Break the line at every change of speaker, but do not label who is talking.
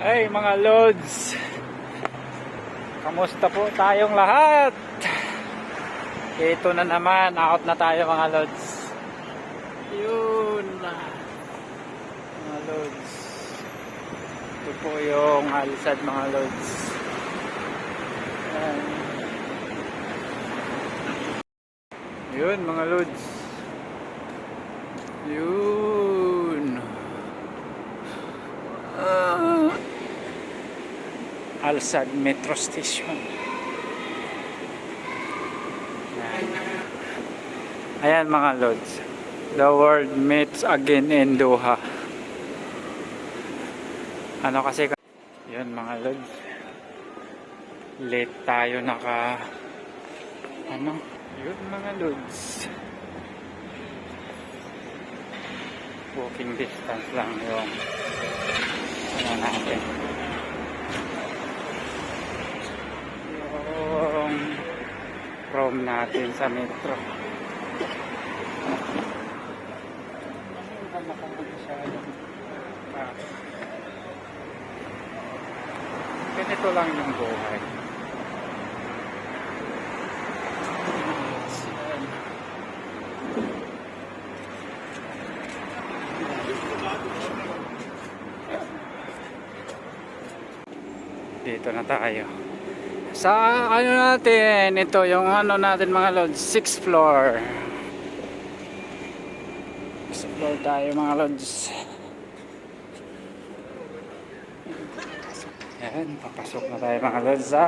Ay mga lods. Kamusta po tayong lahat? Ito na naman. Out na tayo mga lods. Yun Mga lods. Ito po yung alisad mga lods. Ayan. Yun mga lods. Yun. Ah. Alsad Metro Station. Ayan. Mga lods. The world meets again in Doha. Ano kasi yun mga lods. Late tayo naka ano? Yun mga lods. Walking distance lang yung ano natin. Yung room natin sa metro. Ganito lang yung buhay. Dito na tayo. Sa ano natin, ito yung ano natin mga lods, 6th floor. 6th floor tayo mga lods. Ayan, papasok na tayo mga lods sa